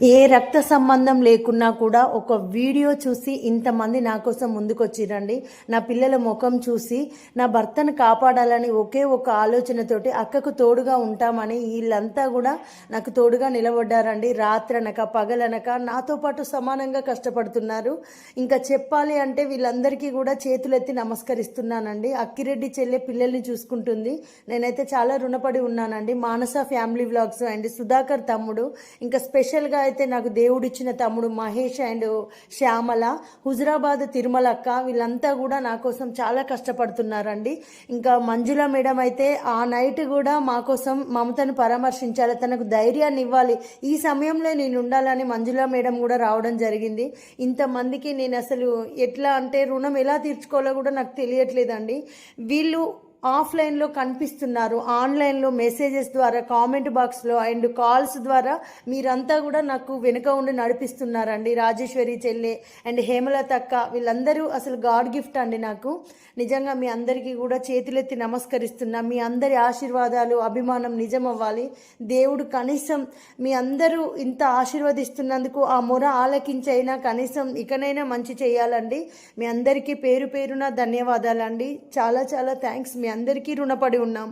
ఏ రక్త సంబంధం లేకున్నా కూడా ఒక వీడియో చూసి ఇంతమంది నా కోసం ముందుకొచ్చిరండి. నా పిల్లల ముఖం చూసి నా భర్తను కాపాడాలని ఒకే ఒక ఆలోచనతోటి అక్కకు తోడుగా ఉంటామని వీళ్ళంతా కూడా నాకు తోడుగా నిలబడ్డారండి. రాత్రనక పగలనక నాతో పాటు సమానంగా కష్టపడుతున్నారు. ఇంకా చెప్పాలి అంటే వీళ్ళందరికీ కూడా చేతులెత్తి నమస్కరిస్తున్నానండి. అక్కిరెడ్డి చెల్లె పిల్లల్ని చూసుకుంటుంది. నేనైతే చాలా రుణపడి ఉన్నానండి. Manasa family vlogs and Sudhakar తమ్ముడు. ఇంకా స్పెషల్గా అయితే నాకు దేవుడిచ్చిన తమ్ముడు మహేష్ అండ్ శ్యామల హుజరాబాద్ తిరుమలక్క వీళ్ళంతా కూడా నా కోసం చాలా కష్టపడుతున్నారండి. ఇంకా మంజుల మేడం అయితే ఆ నైట్ కూడా మా కోసం మమతను పరామర్శించాలి తనకు ధైర్యాన్ని ఇవ్వాలి. ఈ సమయంలో నేను ఉండాలని మంజుల మేడం కూడా రావడం జరిగింది. ఇంతమందికి నేను అసలు ఎట్లా అంటే రుణం ఎలా తీర్చుకోవాలో కూడా నాకు తెలియట్లేదండి. వీళ్ళు ఆఫ్లైన్లో కనిపిస్తున్నారు. ఆన్లైన్లో మెసేజెస్ ద్వారా కామెంట్ బాక్స్లో అండ్ కాల్స్ ద్వారా మీరంతా కూడా నాకు వెనుక ఉండి నడిపిస్తున్నారండి. రాజేశ్వరి చెల్లె అండ్ హేమలత అక్క వీళ్ళందరూ అసలు గాడ్ గిఫ్ట్ అండి నాకు. నిజంగా మీ అందరికీ కూడా చేతులెత్తి నమస్కరిస్తున్నా. మీ అందరి ఆశీర్వాదాలు అభిమానం నిజం అవ్వాలి దేవుడు కనీసం మీ అందరూ ఇంత ఆశీర్వదిస్తున్నందుకు ఆ మొర ఆలకించైనా కనీసం ఇకనైనా మంచి చేయాలండి. మీ అందరికీ పేరు పేరున ధన్యవాదాలండి. చాలా చాలా థ్యాంక్స్ మీ అందరికీ రుణపడి ఉన్నాం.